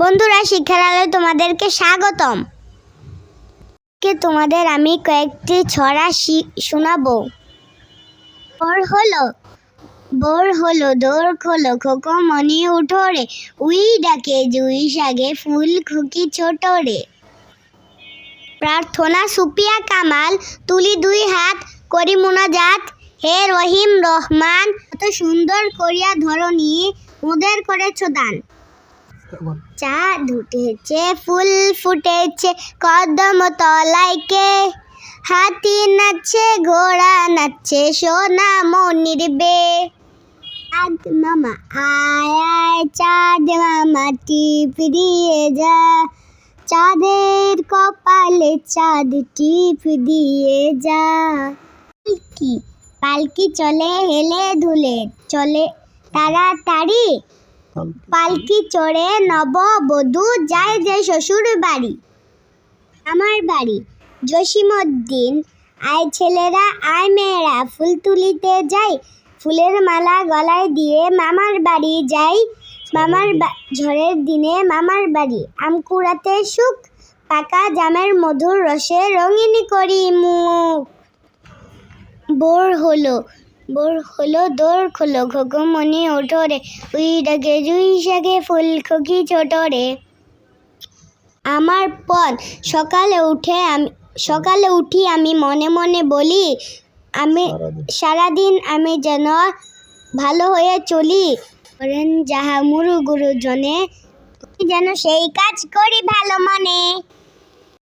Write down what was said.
বন্ধুরা শিক্ষার আলোয় তোমাদেরকে স্বাগতম। কে তোমাদের আমি কয়েকটি ছড়া শোনাবো। বোর হলো বোর হলো, দোর খোলো, খোকো মনি উঠো রে, উই ডাকে, জুই সাগে, ফুল খুকি ছোট রে। প্রার্থনা, সুপিয়া কামাল, তুলি দুই হাত, করি মুনাজাত, হে রহিম রহমান, কত সুন্দর করিয়া ধরনি মোদের করেছ দান। চাঁদ উঠেছে ফুল ফুটেছে, কদম তলাইকে হাতি নাচছে, ঘোড়া নাচছে, সোনা মনির বে। চাঁদ মামা আয় চাঁদ মামা টিপ দিয়ে যা। চাঁদের কপালে চাঁদ টিপ দিয়ে যা। পালকি পালকি চলে হেলে ধুলে, চলে তাড়াতাড়ি পালকি চড়ে নববধূ যায় যে শ্বশুর বাড়ি। আমার বাড়ি। জসিমউদ্দিন, আয় ছেলেরা, আয় মেয়েরা, ফুল তুলিতে যাই, ফুলের মালা গলায় দিয়ে মামার বাড়ি যাই। মামার ঝড়ের দিনে মামার বাড়ি। আম কুড়াতে সুখ, পাকা জামের মধুর রসে রঙিনী করি মুখ। বোর হলো বোর হলো দোর খোলো খোকো মনে ওঠো রে উই ডাকে জুই শাকে ফুল খুকি ছোট রে আমার পথ সকালে উঠে আমি সকালে উঠি আমি মনে মনে বলি আমি সারাদিন। আমি যেন ভালো হয়ে চলি করেন যাহা মুরু গুরুজনে যেন সেই কাজ করি ভালো মনে।